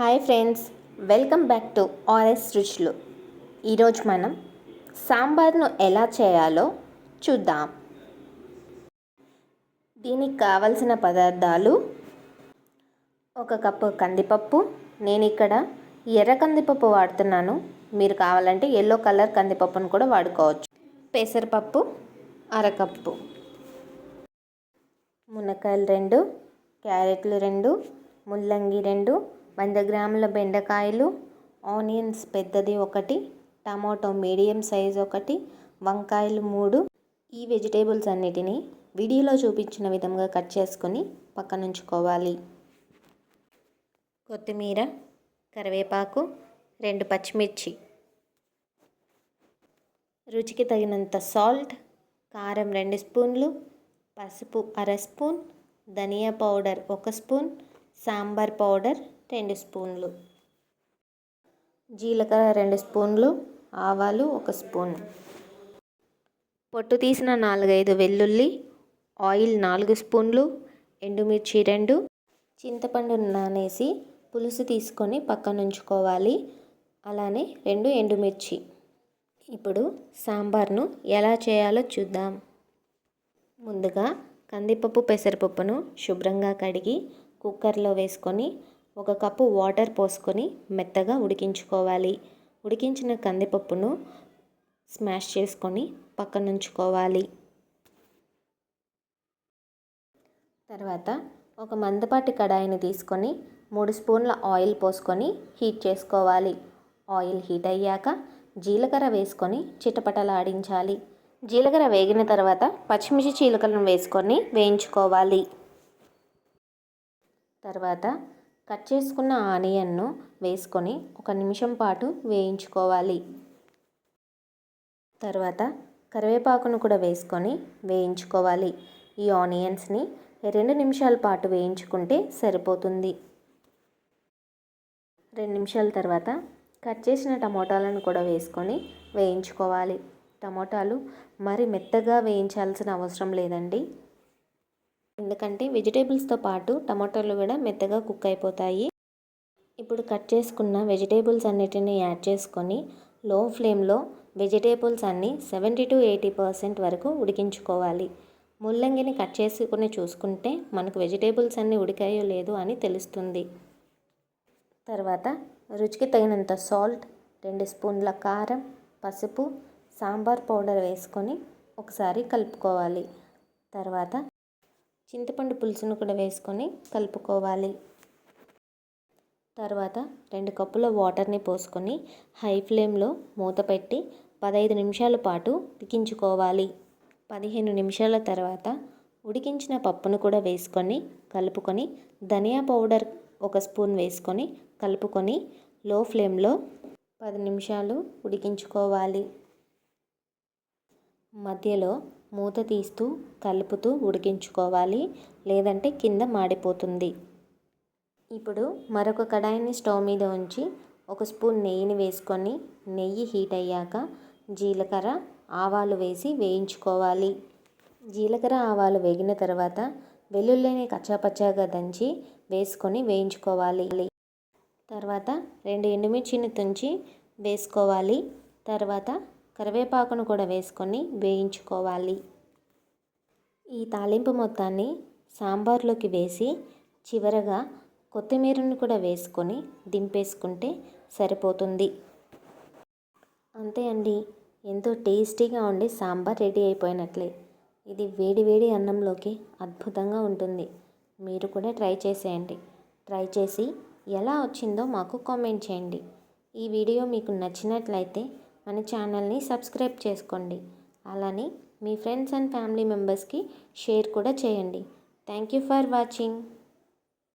Hi friends welcome back to RS రుచులు. ఈరోజు మనం సాంబార్ను ఎలా చేయాలో చూద్దాం. దీనికి కావలసిన పదార్థాలు ఒక కప్పు కందిపప్పు. నేను ఇక్కడ ఎర్ర కందిపప్పు వాడుతున్నాను. మీరు కావాలంటే ఎల్లో కలర్ కందిపప్పును కూడా వాడుకోవచ్చు. పెసరపప్పు అరకప్పు. మునక్కాయలు రెండు క్యారెట్లు రెండు ముల్లంగి రెండు వంద గ్రాముల బెండకాయలు ఆనియన్స్ పెద్దది ఒకటి టమాటో మీడియం సైజ్ ఒకటి వంకాయలు మూడు. ఈ వెజిటేబుల్స్ అన్నిటినీ వీడియోలో చూపించిన విధంగా కట్ చేసుకొని పక్కన ఉంచుకోవాలి కొత్తిమీర కరివేపాకు రెండు పచ్చిమిర్చి. రుచికి తగినంత సాల్ట్ కారం రెండు స్పూన్లు పసుపు అర స్పూన్ ధనియా పౌడర్ ఒక స్పూన్ సాంబార్ పౌడర్ రెండు స్పూన్లు. జీలకర్ర రెండు స్పూన్లు ఆవాలు ఒక స్పూన్. పొట్టు తీసిన నాలుగైదు వెల్లుల్లి ఆయిల్ నాలుగు స్పూన్లు ఎండుమిర్చి రెండు చింతపండు నానేసి పులుసు తీసుకొని పక్కన ఉంచుకోవాలి అలానే రెండు ఎండుమిర్చి. ఇప్పుడు సాంబార్ను ఎలా చేయాలో చూద్దాం. ముందుగా కందిపప్పు పెసరపప్పును శుభ్రంగా కడిగి కుక్కర్లో వేసుకొని ఒక కప్పు వాటర్ పోసుకొని మెత్తగా ఉడికించుకోవాలి. ఉడికించిన కందిపప్పును స్మాష్ చేసుకొని పక్కన ఉంచుకోవాలి తర్వాత ఒక మందపాటి కడాయిని తీసుకొని మూడు స్పూన్ల ఆయిల్ పోసుకొని హీట్ చేసుకోవాలి. ఆయిల్ హీట్ అయ్యాక జీలకర్ర వేసుకొని చిటపటలాడించాలి. జీలకర్ర వేగిన తర్వాత పచ్చిమిర్చి చీలకలను వేసుకొని వేయించుకోవాలి. తర్వాత కట్ చేసుకున్న ఆనియన్ను వేసుకొని ఒక నిమిషం పాటు వేయించుకోవాలి. తర్వాత కరివేపాకును కూడా వేసుకొని వేయించుకోవాలి. ఈ ఆనియన్స్ని రెండు నిమిషాల పాటు వేయించుకుంటే సరిపోతుంది. రెండు నిమిషాల తర్వాత కట్ చేసిన టమోటాలను కూడా వేసుకొని వేయించుకోవాలి. టమోటాలు మరి మెత్తగా వేయించాల్సిన అవసరం లేదండి. ఎందుకంటే వెజిటేబుల్స్తో పాటు టమాటాలు కూడా మెత్తగా కుక్ అయిపోతాయి. ఇప్పుడు కట్ చేసుకున్న వెజిటేబుల్స్ అన్నిటిని యాడ్ చేసుకొని లో ఫ్లేమ్లో వెజిటేబుల్స్ అన్నీ సెవెంటీ టు ఎయిటీ పర్సెంట్ వరకు ఉడికించుకోవాలి. ముల్లంగిని కట్ చేసుకుని చూసుకుంటే మనకు వెజిటేబుల్స్ అన్నీ ఉడికాయో లేదో అని తెలుస్తుంది. తర్వాత రుచికి తగినంత సాల్ట్ రెండు స్పూన్ల కారం పసుపు సాంబార్ పౌడర్ వేసుకొని ఒకసారి కలుపుకోవాలి. తర్వాత చింతపండు పులుసును కూడా వేసుకొని కలుపుకోవాలి. తర్వాత రెండు కప్పుల వాటర్ని పోసుకొని హై ఫ్లేమ్లో మూత పెట్టి పదహైదు నిమిషాల పాటు ఉడికించుకోవాలి. పదిహేను నిమిషాల తర్వాత ఉడికించిన పప్పును కూడా వేసుకొని కలుపుకొని ధనియా పౌడర్ ఒక స్పూన్ వేసుకొని కలుపుకొని లో ఫ్లేమ్లో పది నిమిషాలు ఉడికించుకోవాలి. మధ్యలో మూత తీస్తూ కలుపుతూ ఉడికించుకోవాలి. లేదంటే కింద మాడిపోతుంది. ఇప్పుడు మరొక కడాయిని స్టవ్ మీద ఉంచి ఒక స్పూన్ నెయ్యిని వేసుకొని నెయ్యి హీట్ అయ్యాక జీలకర్ర ఆవాలు వేసి వేయించుకోవాలి. జీలకర్ర ఆవాలు వేగిన తర్వాత వెల్లుల్లిని కచ్చాపచ్చాగా దంచి వేసుకొని వేయించుకోవాలి. తర్వాత రెండు ఎండుమిర్చిని తుంచి వేసుకోవాలి. తర్వాత కరివేపాకును కూడా వేసుకొని వేయించుకోవాలి. ఈ తాలింపు మొత్తాన్ని సాంబార్లోకి వేసి చివరగా కొత్తిమీరను కూడా వేసుకొని దింపేసుకుంటే సరిపోతుంది. అంతే అండి. ఎంతో టేస్టీగా ఉండి సాంబార్ రెడీ అయిపోయినట్లే. ఇది వేడి వేడి అన్నంలోకి అద్భుతంగా ఉంటుంది. మీరు కూడా ట్రై చేసేయండి. ట్రై చేసి ఎలా వచ్చిందో మాకు కామెంట్ చేయండి. ఈ వీడియో మీకు నచ్చినట్లయితే మన ఛానల్ని సబ్స్క్రైబ్ చేసుకోండి. అలానే మీ ఫ్రెండ్స్ అండ్ ఫ్యామిలీ మెంబర్స్కి షేర్ కూడా చేయండి. Thank you for watching.